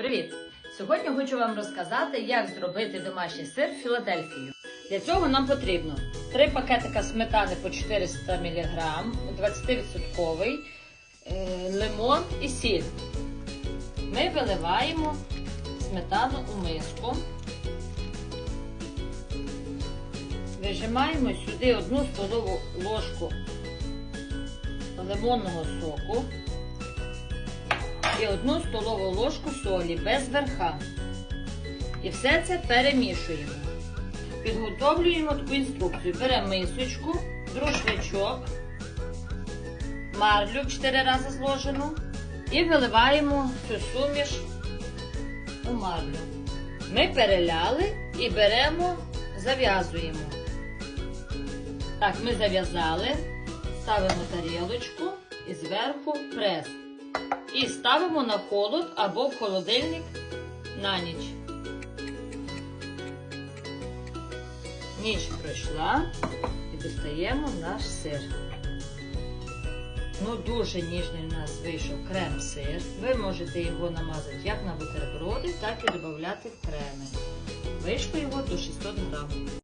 Привіт! Сьогодні хочу вам розказати, як зробити домашній сир Філадельфію. Для цього нам потрібно 3 пакетика сметани по 400 мг, 20% е, лимон і сіль. Ми виливаємо сметану у миску. Вижимаємо сюди 1 столову ложку лимонного соку і 1 столову ложку солі без верха. І все це перемішуємо. Підготовлюємо таку інструкцію. Беремо мисочку, друшничок, марлю 4 рази зложену і виливаємо цю суміш у марлю. Ми переляли і беремо, зав'язуємо. Так, ми зав'язали, ставимо тарілочку і зверху прес. І ставимо на холод або в холодильник на ніч. Ніч пройшла і достаємо наш сир. Ну, дуже ніжний у нас вийшов крем-сир. Ви можете його намазати як на бутерброди, так і додати в креми. Вийшло його до 600 грамів.